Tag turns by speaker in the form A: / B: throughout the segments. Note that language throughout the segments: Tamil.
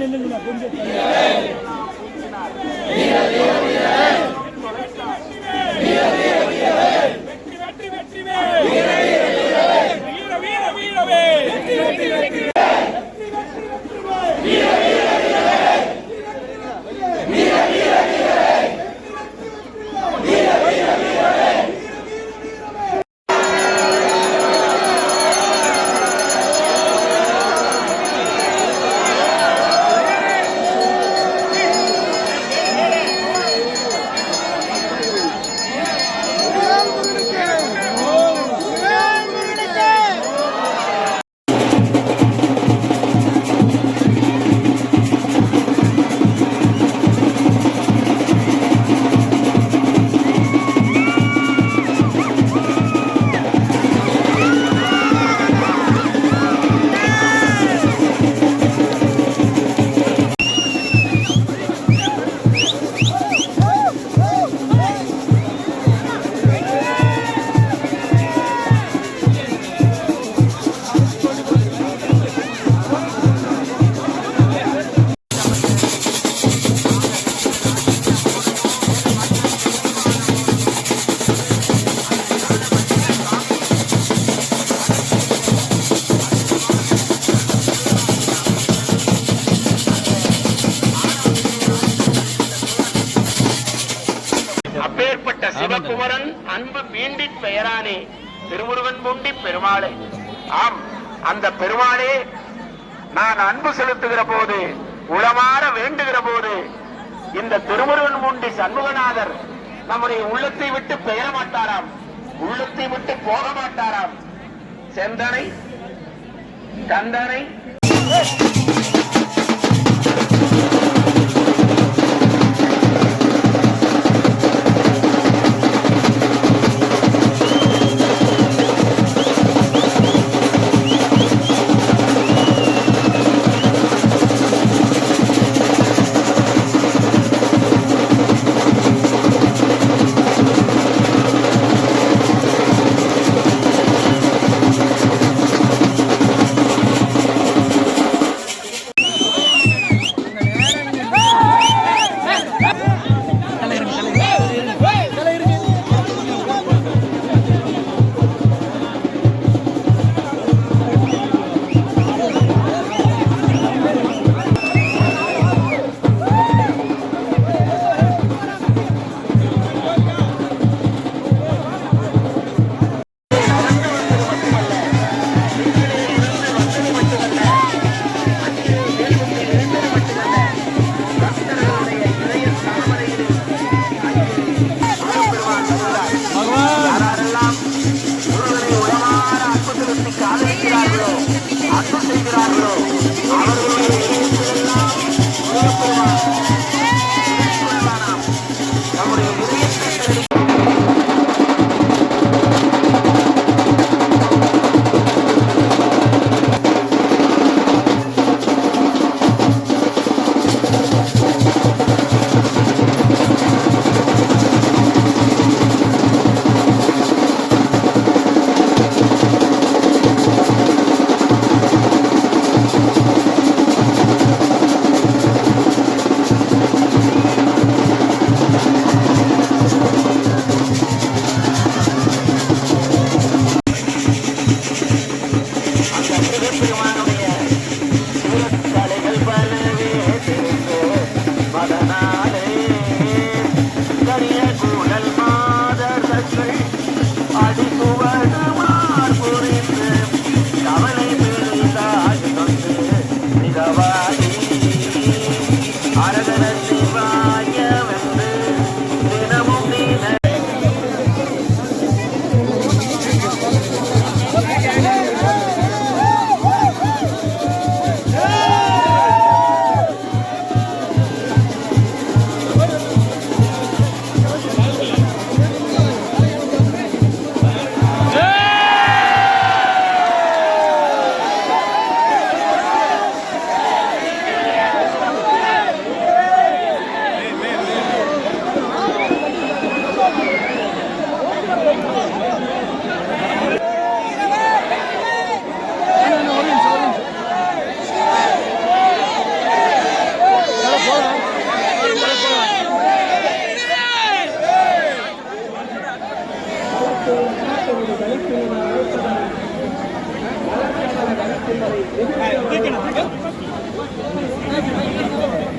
A: నిన్న
B: அப்பேற்பட்ட சிவகுமரன் அன்பு மீண்டி பெயரானே. திருமுருகன் பூண்டி பெருமாளே. ஆம் அந்த பெருமாளே நான் அன்பு செலுத்துகிற போது உளமாற வேண்டுகிற போது இந்த திருமுருகன் பூண்டி சண்முகநாதர் நம்முடைய உள்ளத்தை விட்டு பெயர மாட்டாராம் உள்ளத்தை விட்டு போக மாட்டாராம். செந்தனை கந்தனை. Thank you.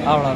C: அவ்வளோதான்